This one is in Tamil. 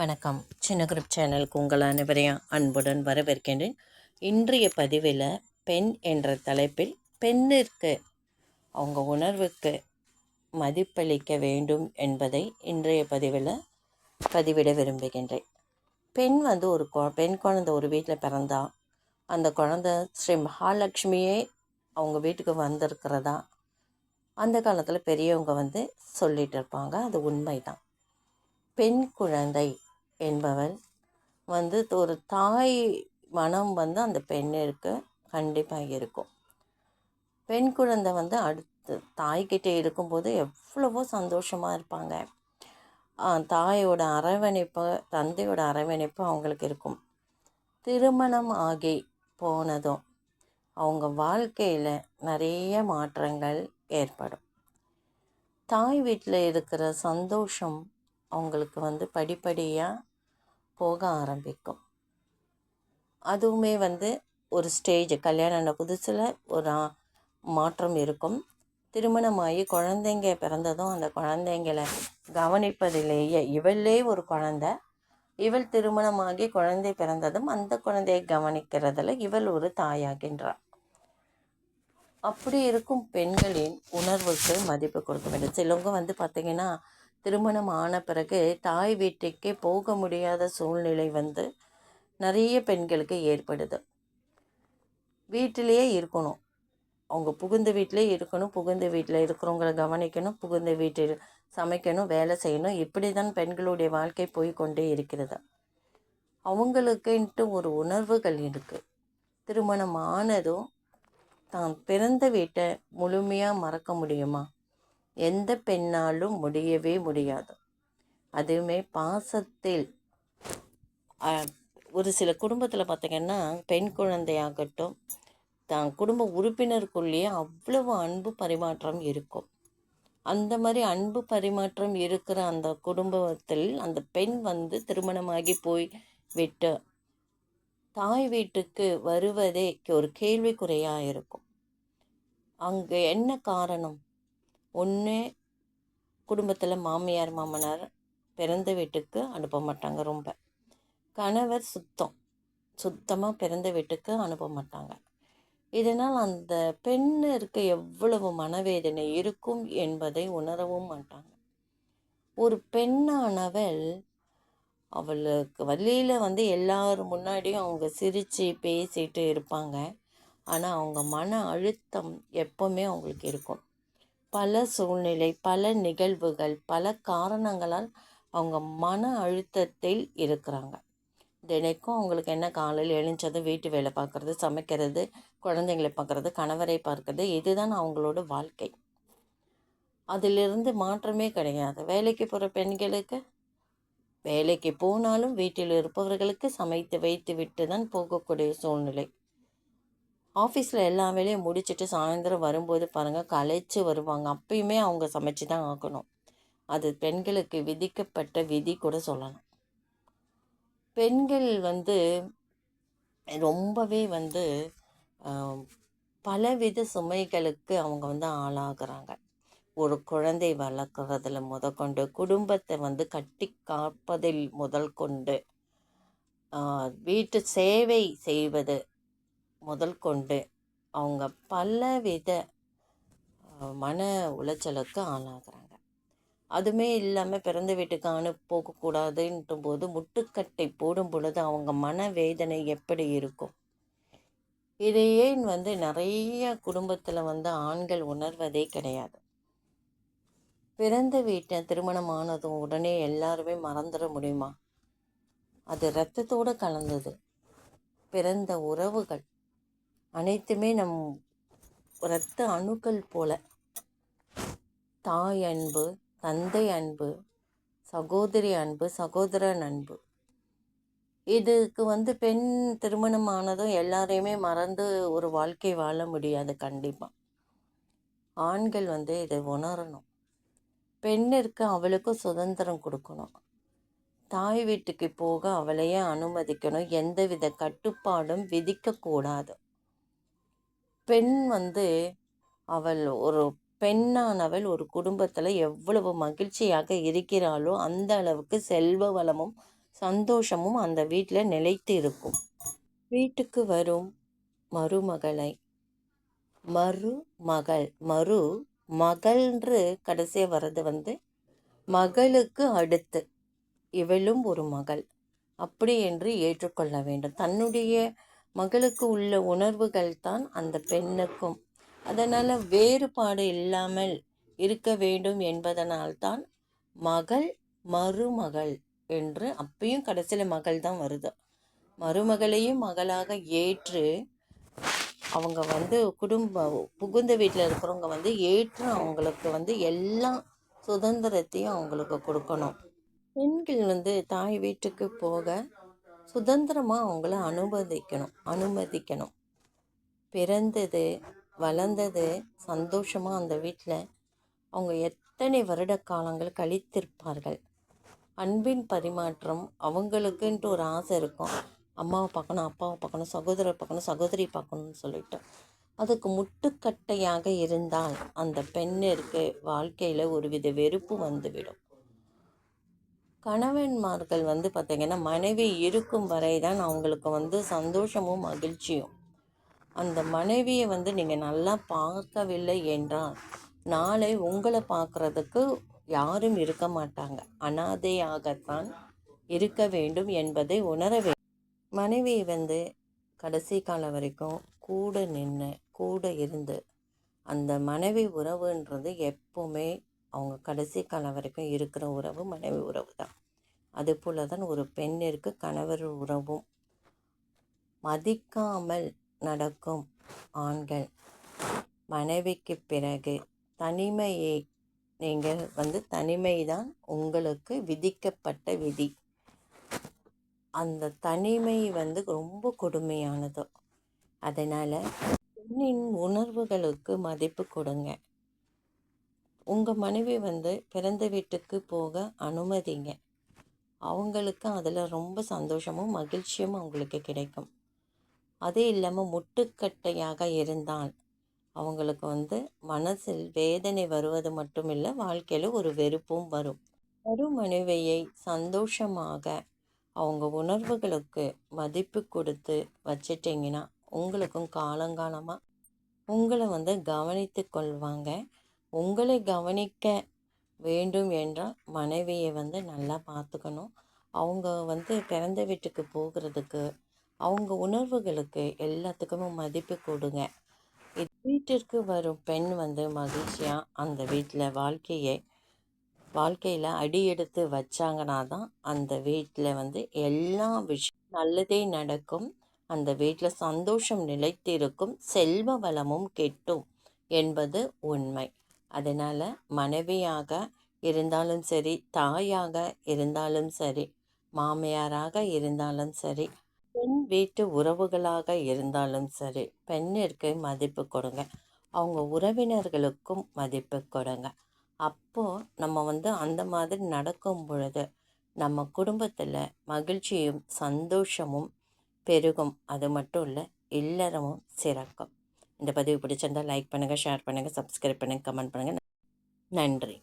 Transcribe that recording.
வணக்கம். சின்ன குரூப் சேனலுக்கு உங்கள் அனைவரையும் அன்புடன் வரவேற்கின்றேன். இன்றைய பதிவில் பெண் என்ற தலைப்பில் பெண்ணிற்கு அவங்க உணர்வுக்கு மதிப்பளிக்க வேண்டும் என்பதை இன்றைய பதிவில் பதிவிட விரும்புகின்றேன். பெண் வந்து ஒரு பெண் குழந்தை ஒரு வீட்டில் பிறந்தா அந்த குழந்தை ஸ்ரீ மகாலட்சுமியே அவங்க வீட்டுக்கு வந்திருக்கிறதா அந்த காலத்தில் பெரியவங்க வந்து சொல்லிட்டு இருப்பாங்க. அது உண்மைதான். பெண் குழந்தை என்பவள் வந்து ஒரு தாய் மனம் வந்து அந்த பெண்ணிற்கு கண்டிப்பாக இருக்கும். பெண் குழந்தை வந்து அடுத்து தாய்கிட்ட இருக்கும்போது எவ்வளவோ சந்தோஷமாக இருப்பாங்க. தாயோட அரவணைப்பு தந்தையோட அரவணைப்பு அவங்களுக்கு இருக்கும். திருமணம் ஆகி போனதும் அவங்க வாழ்க்கையில் நிறைய மாற்றங்கள் ஏற்படும். தாய் வீட்டில் இருக்கிற சந்தோஷம் அவங்களுக்கு வந்து படிப்படியாக போக ஆரம்பிக்கும். அதுவுமே வந்து ஒரு ஸ்டேஜ் கல்யாணம் ஆன புதுசில் ஒரு மாற்றம் இருக்கும். திருமணமாகி குழந்தைங்க பிறந்ததும் அந்த குழந்தைங்களை கவனிப்பதிலேயே இவளே ஒரு குழந்த. இவள் திருமணமாகி குழந்தை பிறந்ததும் அந்த குழந்தையை கவனிக்கிறதுல இவள் ஒரு தாயாகின்றாள். அப்படி இருக்கும் பெண்களின் உணர்வுக்கு மதிப்பு கொடுக்க வேண்டும். சிலவங்க வந்து பார்த்திங்கன்னா திருமணம் ஆன பிறகு தாய் வீட்டுக்கே போக முடியாத சூழ்நிலை வந்து நிறைய பெண்களுக்கு ஏற்படுது. வீட்டிலேயே இருக்கணும். அவங்க புகுந்த வீட்டிலே இருக்கணும் புகுந்த வீட்டில் இருக்கிறவங்கள கவனிக்கணும் புகுந்த வீட்டில் சமைக்கணும் வேலை செய்யணும். இப்படி தான் பெண்களுடைய வாழ்க்கை போய்கொண்டே இருக்கிறது. அவங்களுக்குன்ட்டு ஒரு உணர்வுகள் இருக்குது திருமணம் ஆனதும் தான் பிறந்த வீட்டை முழுமையாக மறக்க முடியுமா? எந்த பெண்ணாலும் முடியவே முடியாது. அதுவுமே பாசத்தில் ஒரு சில குடும்பத்தில் பார்த்திங்கன்னா பெண் குழந்தையாகட்டும் தான் குடும்ப உறுப்பினருக்குள்ளேயே அவ்வளவு அன்பு பரிமாற்றம் இருக்கும். அந்த மாதிரி அன்பு பரிமாற்றம் இருக்கிற அந்த குடும்பத்தில் அந்த பெண் வந்து திருமணமாகி போய் விட்டு தாய் வீட்டுக்கு வருவதே ஒரு கேள்விக்குறையாக இருக்கும். அங்கே என்ன காரணம்? ஒன்று குடும்பத்தில் மாமியார் மாமனார் பிறந்த வீட்டுக்கு அனுப்ப மாட்டாங்க ரொம்ப. கணவர் சுத்தம். சுத்தமாக பிறந்த வீட்டுக்கு அனுப்ப மாட்டாங்க. இதனால் அந்த பெண்ணிற்கு எவ்வளவு மனவேதனை இருக்கும் என்பதை உணரவும் மாட்டாங்க. ஒரு பெண்ணானவள் அவளுக்கு வழியில் வந்து எல்லார் முன்னாடியும் அவங்க சிரித்து பேசிட்டு இருப்பாங்க. ஆனால் அவங்க மன அழுத்தம் எப்போவுமே அவங்களுக்கு இருக்கும். பல சூழ்நிலை பல நிகழ்வுகள் பல காரணங்களால் அவங்க மன அழுத்தத்தில் இருக்கிறாங்க. தினைக்கும் அவங்களுக்கு என்ன காலையில் எழுந்ததும் வீட்டு வேலை பார்க்குறது சமைக்கிறது குழந்தைங்களை பார்க்குறது கணவரை பார்க்குறது இதுதான் அவங்களோட வாழ்க்கை. அதிலிருந்து மாற்றமே கிடையாது. வேலைக்கு போகிற பெண்களுக்கு வேலைக்கு போனாலும் வீட்டில் இருப்பவர்களுக்கு சமைத்து வைத்து விட்டு தான் போகக்கூடிய சூழ்நிலை. ஆஃபீஸில் எல்லா வேலையும் முடிச்சுட்டு சாயந்தரம் வரும்போது பாருங்கள் களைச்சி வருவாங்க. அப்பயுமே அவங்க சமைச்சு தான் ஆக்கணும் அது பெண்களுக்கு விதிக்கப்பட்ட விதி கூட சொல்லலாம். பெண்கள் வந்து ரொம்பவே வந்து பலவித சுமைகளுக்கு அவங்க வந்து ஆளாகிறாங்க. ஒரு குழந்தை வளர்க்குறதுல முதற்கொண்டு குடும்பத்தை வந்து கட்டி காப்பதில் முதல் கொண்டு வீட்டு சேவை செய்வது முதல் கொண்டு. அவங்க பலவித மன உளைச்சலுக்கு ஆளாகிறாங்க. அதுவுமே இல்லாமல் பிறந்த வீட்டுக்கு அனு போகக்கூடாதுன்ற போது முட்டுக்கட்டை போடும் பொழுது அவங்க மன வேதனை எப்படி இருக்கும்? இதையே வந்து நிறைய குடும்பத்தில் வந்து ஆண்கள் உணர்வதே கிடையாது. பிறந்த வீட்டை திருமணம் ஆனதும் உடனே எல்லாருமே மறந்துட முடியுமா? அது ரத்தத்தோடு கலந்தது. பிறந்த உறவுகள் அனைத்துமே நம் இரத்த அணுக்கள் போல. தாய் அன்பு தந்தை அன்பு சகோதரி அன்பு சகோதரன் அன்பு. இதுக்கு வந்து பெண் திருமணம் ஆனதும் எல்லாரையுமே மறந்து ஒரு வாழ்க்கை வாழ முடியாது கண்டிப்பாக ஆண்கள் வந்து இதை உணரணும். பெண்ணிற்கு அவளுக்கும் சுதந்திரம் கொடுக்கணும். தாய் வீட்டுக்கு போக அவளையே அனுமதிக்கணும். எந்தவித கட்டுப்பாடும் விதிக்கக்கூடாது பெண் வந்து அவள் ஒரு பெண்ணானவள் ஒரு குடும்பத்தில் எவ்வளவு மகிழ்ச்சியாக இருக்கிறாளோ அந்த அளவுக்கு செல்வ வளமும் சந்தோஷமும் அந்த வீட்டில் நிலைத்து இருக்கும். வீட்டுக்கு வரும் மருமகளை. மருமகள் மறு மகள்ன்று கடைசியாக வர்றது வந்து மகளுக்கு அடுத்து. இவளும் ஒரு மகள். அப்படி என்று ஏற்றுக்கொள்ள வேண்டும். தன்னுடைய மகளுக்கு உள்ள உணர்வுகள் தான் அந்த பெண்ணுக்கும். அதனால் வேறுபாடு இல்லாமல் இருக்க வேண்டும் என்பதனால்தான் மகள் மருமகள் என்று அப்பயும் கடைசியில் மகள் தான் வருது. மருமகளையும் மகளாக ஏற்று அவங்க வந்து குடும்ப புகுந்த வீட்டில் இருக்கிறவங்க வந்து ஏற்று அவங்களுக்கு வந்து எல்லா சுதந்திரத்தையும் அவங்களுக்கு கொடுக்கணும். பெண்கள் வந்து தாய் வீட்டுக்கு போக சுதந்திரமாக அவங்கள அனுமதிக்கணும். அனுமதிக்கணும். பிறந்தது வளர்ந்தது சந்தோஷமாக அந்த வீட்டில் அவங்க எத்தனை வருட காலங்கள் கழித்திருப்பார்கள். அன்பின் பரிமாற்றம் அவங்களுக்குன்ட்டு ஒரு ஆசை இருக்கும். அம்மாவை பார்க்கணும் அப்பாவை பார்க்கணும் சகோதரர் பார்க்கணும் சகோதரி பார்க்கணும்னு சொல்லிட்டு. அதுக்கு முட்டுக்கட்டையாக இருந்தால் அந்த பெண்ணிற்கு வாழ்க்கையில் ஒருவித வெறுப்பு வந்துவிடும். கணவன்மார்கள் வந்து பார்த்திங்கன்னா மனைவி இருக்கும் வரை தான் அவங்களுக்கு வந்து சந்தோஷமும் மகிழ்ச்சியும். அந்த மனைவியை வந்து நீங்கள் நல்லா பார்க்கவில்லை என்றால் நாளை உங்களை பார்க்குறதுக்கு யாரும் இருக்க மாட்டாங்க. அனாதையாகத்தான் இருக்க வேண்டும் என்பதை உணர வேண்டும் மனைவி வந்து கடைசி காலம் வரைக்கும் கூட நின்று கூட இருந்து அந்த மனைவி உறவுன்றது எப்போவுமே அவங்க கடைசி காலம் வரைக்கும் இருக்கிற உறவு மனைவி உறவு தான். அதுபோல தான் ஒரு பெண்ணிற்கு கணவர் உறவும். மதிக்காமல் நடக்கும் ஆண்கள் மனைவிக்கு பிறகு தனிமையை நீங்கள் வந்து தனிமை தான் உங்களுக்கு விதிக்கப்பட்ட விதி. அந்த தனிமை வந்து ரொம்ப கொடுமையானது. அதனால் பெண்ணின் உணர்வுகளுக்கு மதிப்பு கொடுங்க. உங்கள் மனைவி வந்து பிறந்த வீட்டுக்கு போக அனுமதிங்க. அவங்களுக்கு அதில் ரொம்ப சந்தோஷமும் மகிழ்ச்சியும் அவங்களுக்கு கிடைக்கும். அதே இல்லாமல் முட்டுக்கட்டையாக இருந்தால் அவங்களுக்கு வந்து மனசில் வேதனை வருவது மட்டும் இல்லை வாழ்க்கையில் ஒரு வெறுப்பும் வரும். ஒரு மனைவியை சந்தோஷமாக அவங்க உணர்வுகளுக்கு மதிப்பு கொடுத்து வச்சிட்டிங்கன்னா உங்களுக்கும் காலங்காலமாக உங்களை வந்து கவனித்து கொள்வாங்க. உங்களை கவனிக்க வேண்டும் என்றால் மனைவியை வந்து நல்லா பார்த்துக்கணும். அவங்க வந்து பிறந்த வீட்டுக்கு போகிறதுக்கு அவங்க உணர்வுகளுக்கு எல்லாத்துக்குமே மதிப்பு கொடுங்க. வீட்டிற்கு வரும் பெண் வந்து மகிழ்ச்சியாக அந்த வீட்டில் வாழ்க்கையை வாழ்க்கையில் அடி எடுத்து வச்சாங்கன்னா தான் அந்த வீட்டில் வந்து எல்லா விஷயம் நல்லதே நடக்கும். அந்த வீட்டில் சந்தோஷம் நிலைத்திருக்கும் செல்வ வளமும் கெட்டும் என்பது உண்மை. அதனால் மனைவியாக இருந்தாலும் சரி தாயாக இருந்தாலும் சரி மாமியாராக இருந்தாலும் சரி பெண் வீட்டு உறவுகளாக இருந்தாலும் சரி பெண்ணிற்கு மதிப்பு கொடுங்க. அவங்க உறவினர்களுக்கும் மதிப்பு கொடுங்க. அப்போது நம்ம வந்து அந்த மாதிரி நடக்கும் பொழுது நம்ம குடும்பத்தில் மகிழ்ச்சியும் சந்தோஷமும் பெருகும். அது மட்டும் இல்லை இல்லறமும் சிறக்கும். இந்த பதிவு பிடிச்சிருந்தால் லைக் பண்ணுங்கள் ஷேர் பண்ணுங்கள் சப்ஸ்கிரைப் பண்ணுங்கள் கமெண்ட் பண்ணுங்கள் நன்றி.